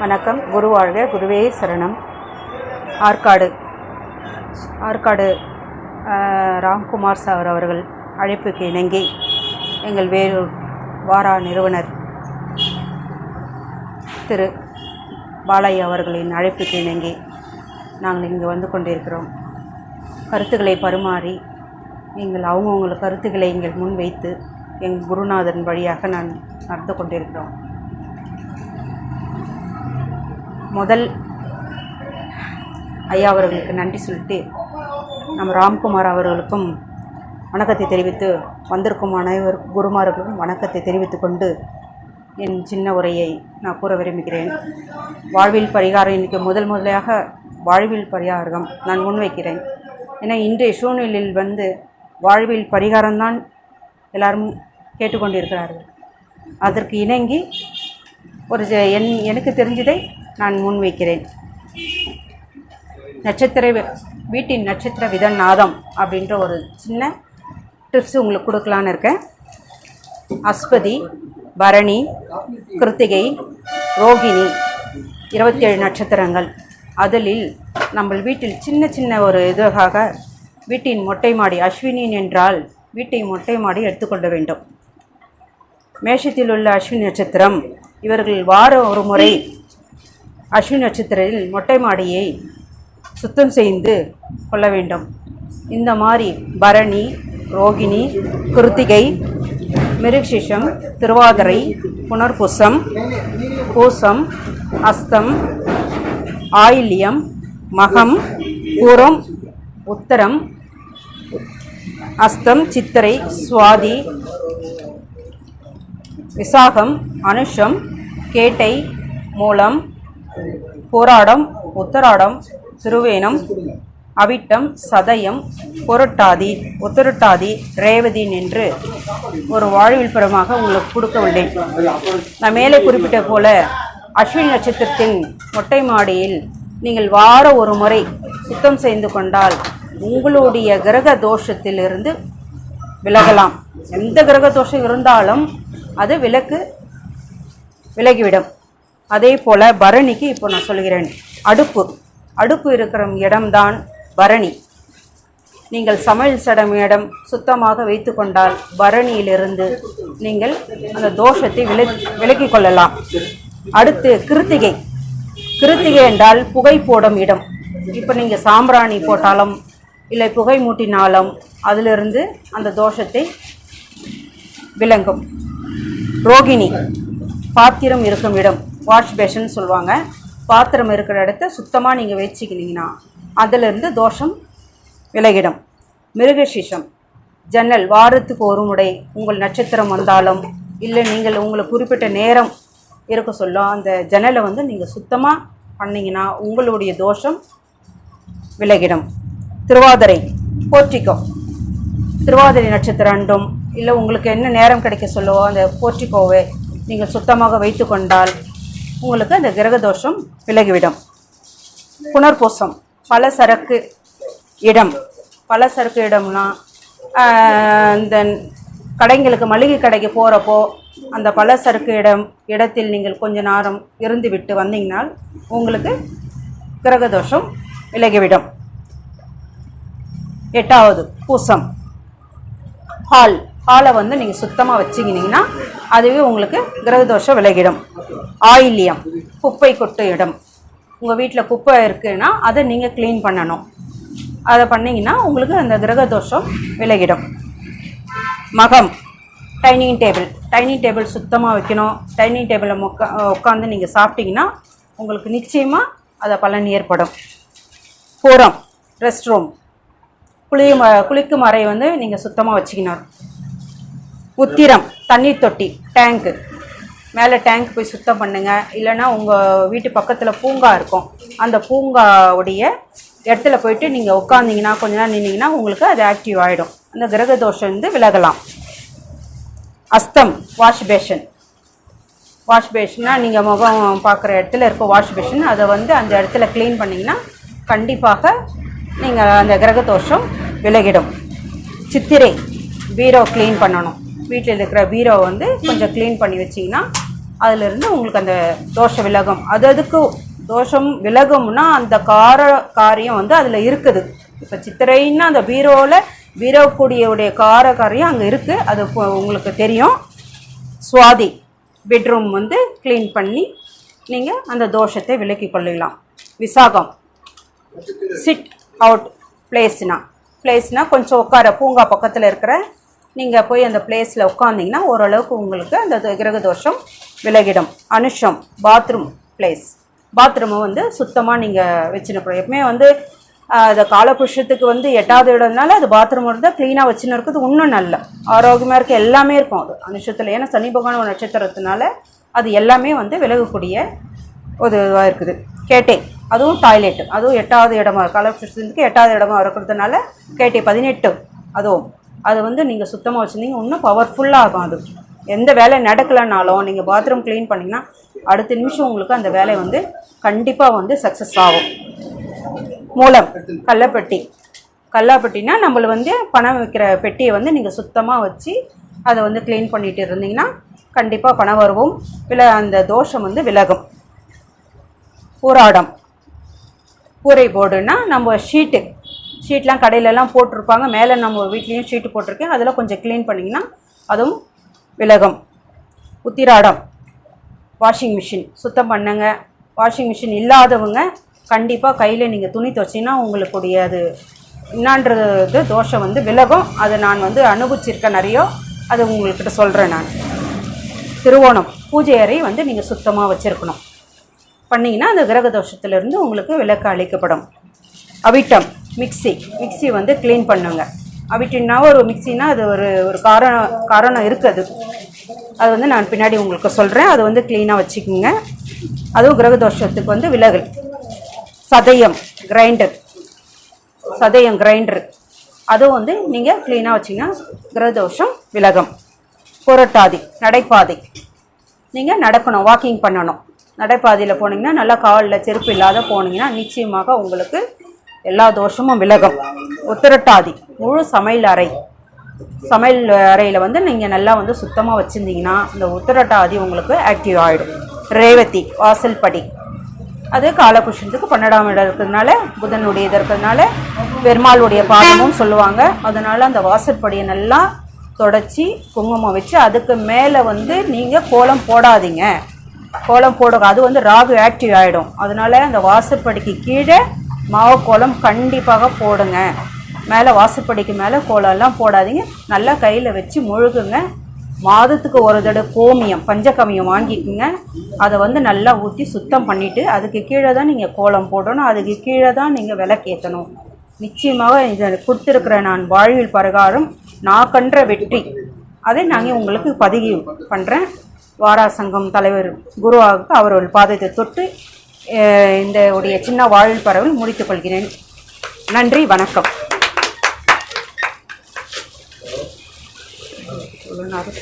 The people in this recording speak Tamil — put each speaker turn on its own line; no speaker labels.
வணக்கம். குரு வாழ்க. குருவே சரணம். ஆற்காடு. ஆற்காடு ராம்குமார் சார் அவர்கள் அழைப்புக்கு இணங்கி எங்கள் வேலூர் வாரா நிறுவனர் திரு பாலையா அவர்களின் அழைப்புக்கு இணங்கி நாங்கள் இங்கு வந்து கொண்டிருக்கிறோம். கருத்துக்களை பரிமாறி நீங்கள் அவங்கவுங்கள கருத்துக்களை எங்கள் முன் வைத்து எங்கள் குருநாதன் வழியாக நான் நடந்து கொண்டிருக்கிறோம். முதல் ஐயா அவர்களுக்கு நன்றி சொல்லிட்டு நம்ம ராம்குமார் அவர்களுக்கும் வணக்கத்தை தெரிவித்து வந்திருக்கும் அனைவர் குருமார்களுக்கும் வணக்கத்தை தெரிவித்து கொண்டு என் சின்ன உரையை நான் கூற விரும்புகிறேன். வாழ்வில் பரிகாரம் இன்றைக்கு முதல் முதலாக வாழ்வில் பரிகாரம் நான் முன்வைக்கிறேன். ஏன்னா இன்றைய சூழ்நிலையில் வந்து வாழ்வில் பரிகாரம்தான் எல்லாரும் கேட்டுக்கொண்டிருக்கிறார்கள். அதற்கு இணங்கி ஒரு என் எனக்கு தெரிஞ்சதை நான் முன்வைக்கிறேன். நட்சத்திர வீட்டின் நட்சத்திர வித நாதம் அப்படின்ற ஒரு சின்ன டிப்ஸ் உங்களுக்கு கொடுக்கலான்னு இருக்கேன். அஸ்பதி பரணி கிருத்திகை ரோகிணி இருபத்தேழு நட்சத்திரங்கள். அதிலில் நம்ம வீட்டில் சின்ன சின்ன ஒரு இதுக்காக வீட்டின் மொட்டை மாடி அஸ்வினின் என்றால் வீட்டை மொட்டை மாடி எடுத்துக்கொள்ள வேண்டும். மேஷத்தில் உள்ள அஸ்வினி நட்சத்திரம் இவர்கள் வாரம் ஒரு முறை அஸ்வின் நட்சத்திரத்தில் மொட்டை மாடியை சுத்தம் செய்து கொள்ள வேண்டும். இந்த மாதிரி பரணி ரோகிணி கிருத்திகை மிருகசிஷம் திருவாதிரை புனர்புசம் பூசம் அஸ்தம் ஆயில்யம் மகம் பூரம் உத்தரம் அஸ்தம் சித்திரை சுவாதி விசாகம் அனுஷம் கேட்டை மூலம் போராடம் உத்தராடம் திருவேணம் அவிட்டம் சதயம் பொருட்டாதி உத்தரட்டாதி ரேவதி என்று ஒரு வாழ்வில் படமாக உங்களுக்கு கொடுக்க உள்ளேன். நான் மேலே குறிப்பிட்ட போல அஸ்வினி நட்சத்திரத்தின் மொட்டை மாடியில் நீங்கள் வார ஒரு முறை சுத்தம் செய்து கொண்டால் உங்களுடைய கிரக தோஷத்திலிருந்து விலகலாம். எந்த கிரக தோஷம் இருந்தாலும் அது விலக்கு விலகிவிடும். அதே போல் பரணிக்கு இப்போ நான் சொல்கிறேன் அடுப்பு. அடுப்பு இருக்கிற இடம்தான் பரணி. நீங்கள் சமையல் சடம் இடம் சுத்தமாக வைத்து கொண்டால் பரணியிலிருந்து நீங்கள் அந்த தோஷத்தை வில விலக்கிக் கொள்ளலாம். அடுத்து கிருத்திகை. கிருத்திகை என்றால் புகை போடும் இடம். இப்போ நீங்கள் சாம்பிராணி போட்டாலும் இல்லை புகை மூட்டினாலும் அதிலிருந்து அந்த தோஷத்தை விளங்கும். ரோகிணி. பாத்திரம் இருக்கும் இடம். வாஷ் பேஷன் சொல்லுவாங்க. பாத்திரம் இருக்கிற இடத்த சுத்தமாக நீங்கள் வச்சுக்கினீங்கன்னா அதிலிருந்து தோஷம் விலகிடும். மிருகசீஷம். ஜன்னல் வாரத்துக்கு ஒரு முறை உங்கள் நட்சத்திரம் வந்தாலும் இல்லை நீங்கள் உங்களுக்கு குறிப்பிட்ட நேரம் இருக்க சொல்லும் அந்த ஜன்னலை வந்து நீங்கள் சுத்தமாக பண்ணிங்கன்னா உங்களுடைய தோஷம் விலகிடும். திருவாதிரை. போர்ட்டிகோ திருவாதிரை நட்சத்திரம் அன்றும் இல்லை உங்களுக்கு என்ன நேரம் கிடைக்க சொல்லவோ அந்த போற்றிக்கோவை நீங்கள் சுத்தமாக வைத்து கொண்டால் உங்களுக்கு அந்த கிரகதோஷம் விலகிவிடும். புனர்பூசம் பல சரக்கு இடம். பல சரக்கு இடம்னா இந்த கடைங்களுக்கு மளிகை கடைக்கு போகிறப்போ அந்த பல சரக்கு இடம் இடத்தில் நீங்கள் கொஞ்ச நேரம் இருந்து விட்டு வந்தீங்கனால் உங்களுக்கு கிரகதோஷம் விலகிவிடும். எட்டாவது பூசம். ஹால். ஹாலை வந்து நீங்கள் சுத்தமாக வச்சுக்கினீங்கன்னா அதுவே உங்களுக்கு கிரகதோஷம் விலகிடும். ஆயில்யம் குப்பை கொட்டு இடம். உங்கள் வீட்டில் குப்பை இருக்குன்னா அதை நீங்கள் க்ளீன் பண்ணணும். அதை பண்ணிங்கன்னா உங்களுக்கு அந்த கிரகதோஷம் விலகிடும். மகம் டைனிங் டேபிள் டைனிங் டேபிள் சுத்தமாக வைக்கணும். டைனிங் டேபிளை உட்கா உட்காந்து நீங்கள் சாப்பிட்டீங்கன்னா உங்களுக்கு நிச்சயமாக அதை பலன் ஏற்படும். புறம் ரெஸ்ட் ரூம் குளியும் ம குளிக்கும் அறை வந்து நீங்கள் சுத்தமாக வச்சுக்கணும் உத்திரம் தண்ணீர் தொட்டி டேங்க்கு மேலே டேங்க் போய் சுத்தம் பண்ணுங்கள் இல்லைன்னா உங்கள் வீட்டு பக்கத்தில் பூங்கா இருக்கும். அந்த பூங்காவுடைய இடத்துல போயிட்டு நீங்கள் உட்காந்திங்கன்னா கொஞ்ச நேரம் நின்னீங்கன்னா உங்களுக்கு அது ஆக்டிவ் ஆகிடும் அந்த கிரக தோஷம் வந்து விலகலாம். அஸ்தம் வாஷ் பேஷன் வாஷ் பேஷன்னா நீங்கள் முகம் பார்க்குற இடத்துல இருக்க வாஷ் பேஷன் அதை வந்து அந்த இடத்துல க்ளீன் பண்ணிங்கன்னா கண்டிப்பாக நீங்கள் அந்த கிரக தோஷம் விலகிடும். சித்திரை பீரோ க்ளீன் பண்ணணும். வீட்டில் இருக்கிற பீரோ வந்து கொஞ்சம் க்ளீன் பண்ணி வச்சிங்கன்னா அதிலிருந்து உங்களுக்கு அந்த தோஷ விலகம். அது அதுக்கு தோஷம் விலகும்னா அந்த கார காரியம் வந்து அதில் இருக்குது. இப்போ சித்திரைன்னா அந்த பீரோவில் பீரோக்கூடியுடைய கார காரியம் அங்கே இருக்குது அது இப்போ உங்களுக்கு தெரியும். சுவாதி பெட்ரூம் வந்து க்ளீன் பண்ணி நீங்கள் அந்த தோஷத்தை விலக்கி கொள்ளலாம். விசாகம். சிட் அவுட் பிளேஸ்னா பிளேஸ்னால் கொஞ்சம் உட்கார பூங்கா பக்கத்தில் இருக்கிற நீங்கள் போய் அந்த பிளேஸில் உட்காந்திங்கன்னா ஓரளவுக்கு உங்களுக்கு அந்த கிரக தோஷம் விலகிடும். அனுஷம் பாத்ரூம் பிளேஸ் பாத்ரூமை வந்து சுத்தமாக நீங்கள் வச்சுருக்கணும். எப்பவுமே வந்து அந்த காலபுருஷத்துக்கு வந்து எட்டாவது இடம்னால அது பாத்ரூம் இருந்தால் க்ளீனாக வச்சுன்னு இருக்குது இன்னும் நல்ல. ஆரோக்கியமாக இருக்க எல்லாமே இருக்கும் அது. அனுஷத்தில் ஏன்னா சனி பகவான் ஒரு நட்சத்திரத்தினால அது எல்லாமே வந்து விலகக்கூடிய ஒரு இதுவாக இருக்குது. கேட்டே அதுவும் டாய்லெட் அதுவும் எட்டாவது இடமா காலபுருஷத்துக்கு எட்டாவது இடமா இருக்கிறதுனால கேட்டே பதினெட்டு அதுவும் அது வந்து நீங்கள் சுத்தமாக வச்சுருந்தீங்க. இன்னும் பவர்ஃபுல்லாக ஆகும் அது. எந்த வேலை நடக்கலைனாலும் நீங்கள் பாத்ரூம் க்ளீன் பண்ணிங்கன்னா அடுத்த நிமிஷம் உங்களுக்கு அந்த வேலை வந்து கண்டிப்பாக வந்து சக்ஸஸ் ஆகும். மூலம் கல்லப்பட்டி கல்லாப்பட்டினா நம்மள வந்து பணம் வைக்கிற பெட்டியை வந்து நீங்கள் சுத்தமாக வச்சு அதை வந்து க்ளீன் பண்ணிட்டு இருந்தீங்கன்னா கண்டிப்பாக பணம் வருவோம். வில அந்த தோஷம் வந்து விலகும். பூராடம் கூரை போர்டுன்னா நம்ம ஷீட்டு ஷீட்லாம் கடையிலலாம் போட்டிருப்பாங்க. மேலே நம்ம வீட்லேயும் ஷீட்டு போட்டிருக்கேன். அதில் கொஞ்சம் க்ளீன் பண்ணிங்கன்னா அதுவும் விலகும். உத்திராடம். வாஷிங் மிஷின் சுத்தம் பண்ணுங்க. வாஷிங் மிஷின் இல்லாதவங்க கண்டிப்பாக கையில் நீங்கள் துணி துவச்சிங்கன்னா உங்களுக்குடைய அது என்னான்றது தோஷம் வந்து விலகும். அதை நான் வந்து அனுபவிச்சிருக்கேன் நிறைய. அது உங்கள்கிட்ட சொல்கிறேன் நான். திருவோணம். பூஜை அறை வந்து நீங்கள் சுத்தமாக வச்சுருக்கணும். பண்ணிங்கன்னா அந்த கிரக தோஷத்துலேருந்து உங்களுக்கு விலக்கு அளிக்கப்படும். அவிட்டம். மிக்ஸி மிக்ஸி வந்து க்ளீன் பண்ணுங்க. அவிட்டின்னா ஒரு மிக்ஸினா அது ஒரு ஒரு காரணம் காரணம் இருக்குது. அது வந்து நான் பின்னாடி உங்களுக்கு சொல்கிறேன் அது வந்து க்ளீனாக வச்சுக்கோங்க. அதுவும் கிரக தோஷத்துக்கு வந்து விலகல். சதயம் கிரைண்டர் சதயம் கிரைண்டர் அதுவும் வந்து நீங்கள் க்ளீனாக வச்சிங்கன்னா கிரகதோஷம் விலகம். புரட்டாதி நடைபாதை. நீங்கள் நடக்கணும் வாக்கிங் பண்ணணும். நடைபாதையில் போனீங்கன்னா நல்லா காலில் செருப்பு இல்லாத போனீங்கன்னா நிச்சயமாக உங்களுக்கு எல்லா தோஷமும் விலகும். உத்திரட்டாதி முழு சமையல் அறை. சமையல் அறையில் வந்து நீங்கள் நல்லா வந்து சுத்தமாக வச்சுருந்தீங்கன்னா இந்த உத்திரட்டாதி உங்களுக்கு ஆக்டிவ் ஆகிடும் ரேவதி வாசல் படி அது காலபுருஷனுக்கு பன்னெண்டாம் இடம் இருக்கிறதுனால புதனுடைய இது இருக்கிறதுனால பெருமாளுடைய பாதமும் சொல்லுவாங்க. அதனால் அந்த வாசற்படியை நல்லா தொடச்சி குங்குமம் வச்சு அதுக்கு மேலே வந்து நீங்கள் கோலம் போடாதீங்க. கோலம் போடுங்க. அது வந்து ராகு ஆக்டிவ் ஆகிடும் அதனால் அந்த வாசற்படிக்கு கீழே மாவு கோலம் கண்டிப்பாக போடுங்க. மேலே வாசப்படிக்கு மேலே கோலம்லாம் போடாதீங்க. நல்லா கையில் வச்சு முழுகுங்க. மாதத்துக்கு ஒரு தடவை கோமியம் பஞ்சகமியம் வாங்கிக்கோங்க. அதை வந்து நல்லா ஊற்றி சுத்தம் பண்ணிவிட்டு அதுக்கு கீழே தான் நீங்கள் கோலம் போடணும். அதுக்கு கீழே தான் நீங்கள் விளக்கேற்றணும் நிச்சயமாக இதை கொடுத்துருக்கிற நான் வாழ்வில் பிரகாரம் நான் கன்ற வெற்றி. அதை நாங்கள் உங்களுக்கு பதிவு பண்ணுறேன் வாராசங்கம் தலைவர் குருவாக அவர்கள் பாதத்தை தொட்டு இந்த உடைய சின்ன வாழ்வில் பரவல் முடித்துக் கொள்கிறேன். நன்றி வணக்கம். சொல்லுனாரு